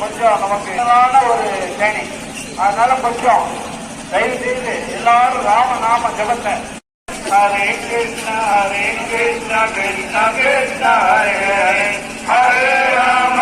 கொஞ்சம் நமக்கு ஒரு ட்ரைனிங் அதனால கொஞ்சம் தயவு செய்து எல்லாரும் ராமநாம ஜபத்தை ஹரே கிருஷ்ணா ஹரே கிருஷ்ணா கிருஷ்ணா கிருஷ்ணா ஹரே ராம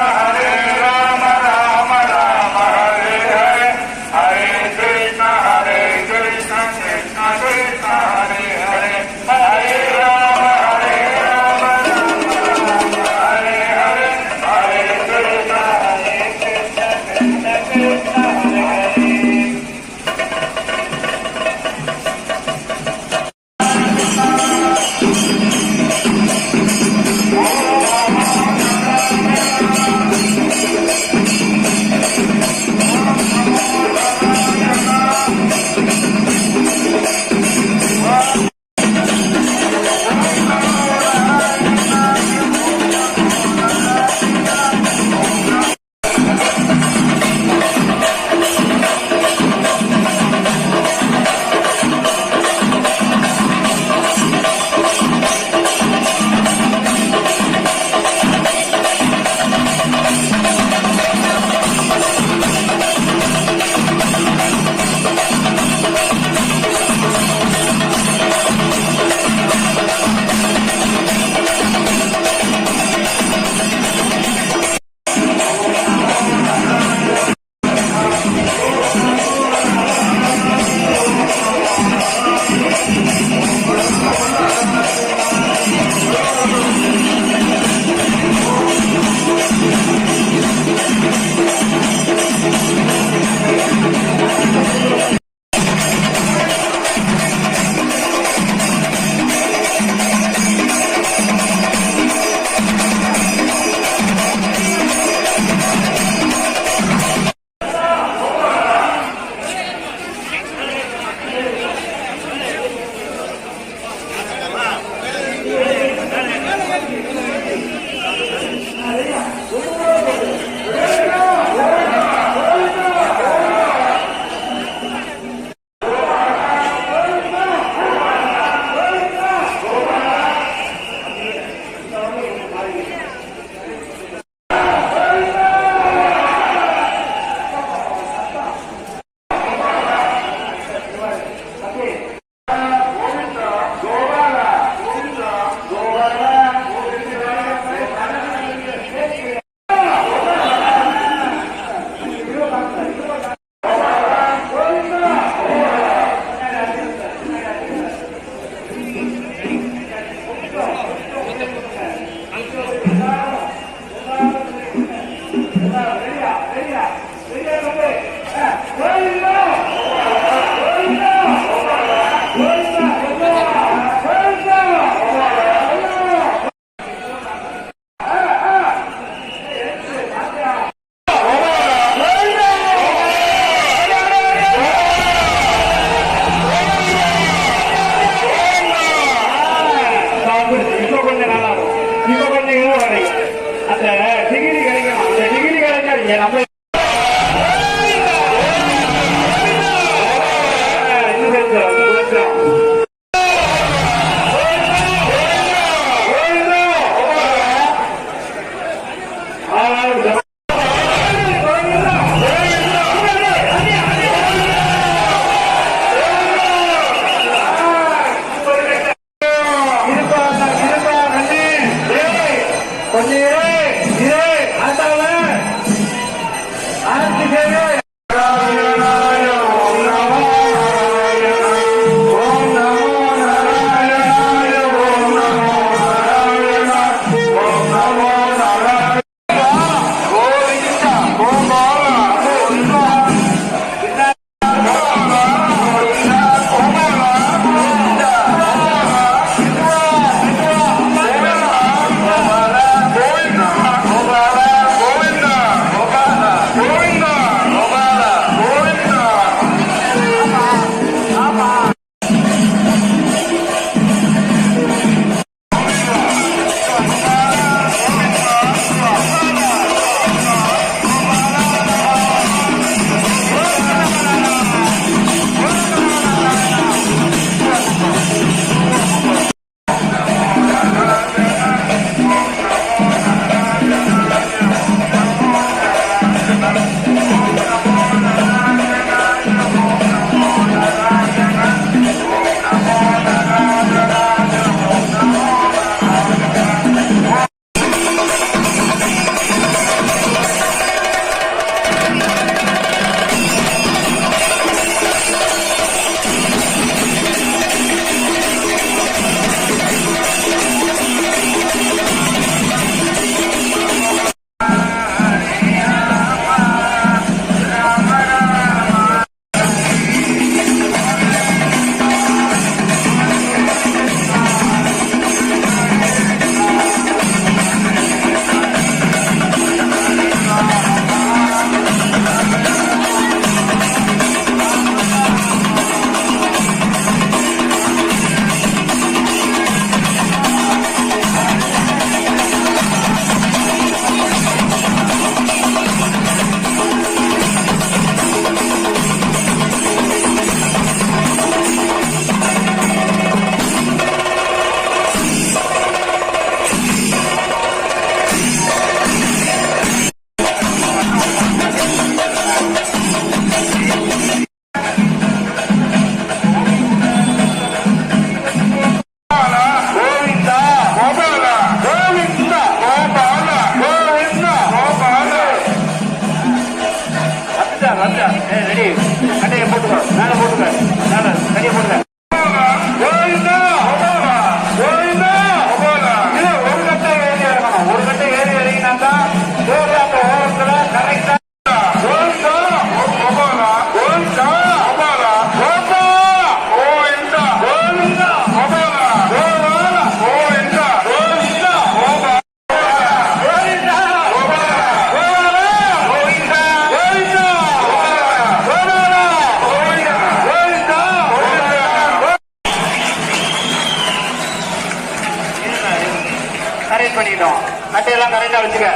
கனெக்ட் கட்டையெல்லாம் கரெக்டா வச்சுக்க.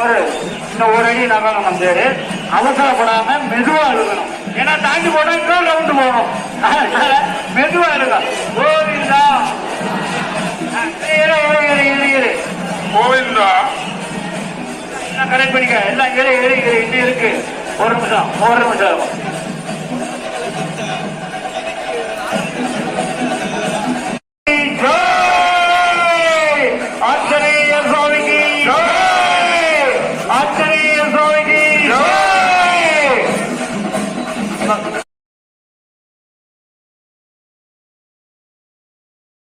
ஒரு இன்னும் ஒரு அடி நகரம் நம்ம பேரு. அவசரப்படாம மெதுவா அழுகணும். ஏன்னா தாண்டி போனா இன்னொரு ரவுண்டு போகணும் மெதுவா அழுகும் கோவிந்தா. கரெக்ட் பண்ணிக்க. எல்லாம் இரு இரு இரு இன்னும் இருக்கு. ஒரு நிமிஷம் ஒரு நிமிஷம். இருக்கும்